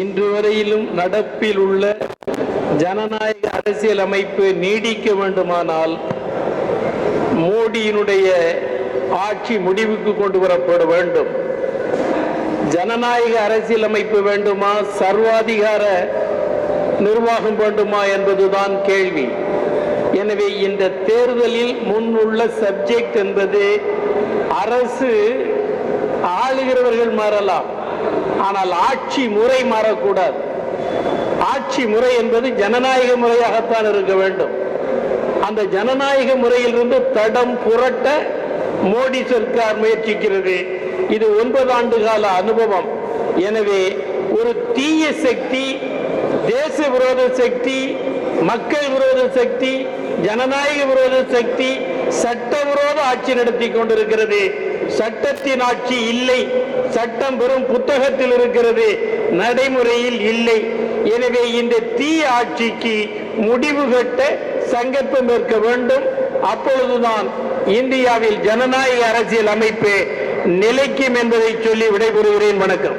இன்று வரையிலும் நடப்பில் உள்ள ஜனநாயக அரசியல் அமைப்பு நீடிக்க வேண்டுமானால் மோடியினுடைய ஆட்சி முடிவுக்கு கொண்டு வரப்பட வேண்டும். ஜனநாயக அரசியல் அமைப்பு வேண்டுமா? சர்வாதிகார நிர்வாகம் வேண்டுமா என்பதுதான் கேள்வி. எனவே இந்த தேர்தலில் முன்னுள்ள சப்ஜெக்ட் என்பது அரசு ஆளுகிறவர்கள் மாறலாம். ஆனால் ஆட்சி முறை மாறக்கூடாது. ஆட்சி முறை என்பது ஜனநாயக முறையாகத்தான் இருக்க வேண்டும். அந்த ஜனநாயக முறையிலிருந்து தடம் புரட்ட மோடி சர்க்கார் முயற்சிக்கிறது. இது ஒன்பது ஆண்டு கால அனுபவம். எனவே ஒரு தீய சக்தி தேச விரோத சக்தி மக்கள் விரோத சக்தி ஜனநாயக விரோத சக்தி சட்டவிரோத ஆட்சி நடத்தி கொண்டிருக்கிறது. சட்டத்தின் ஆட்சி இல்லை. சட்டம் பெறும் புத்தகத்தில் இருக்கிறது. நடைமுறையில் இல்லை. எனவே இந்த தீ ஆட்சிக்கு முடிவு கட்ட சங்கல்பம் ஏற்க வேண்டும். அப்பொழுதுதான் இந்தியாவில் ஜனநாயக அரசியல் அமைப்பு நிலைக்கும் என்பதை சொல்லி விடைபெறுகிறேன். வணக்கம்.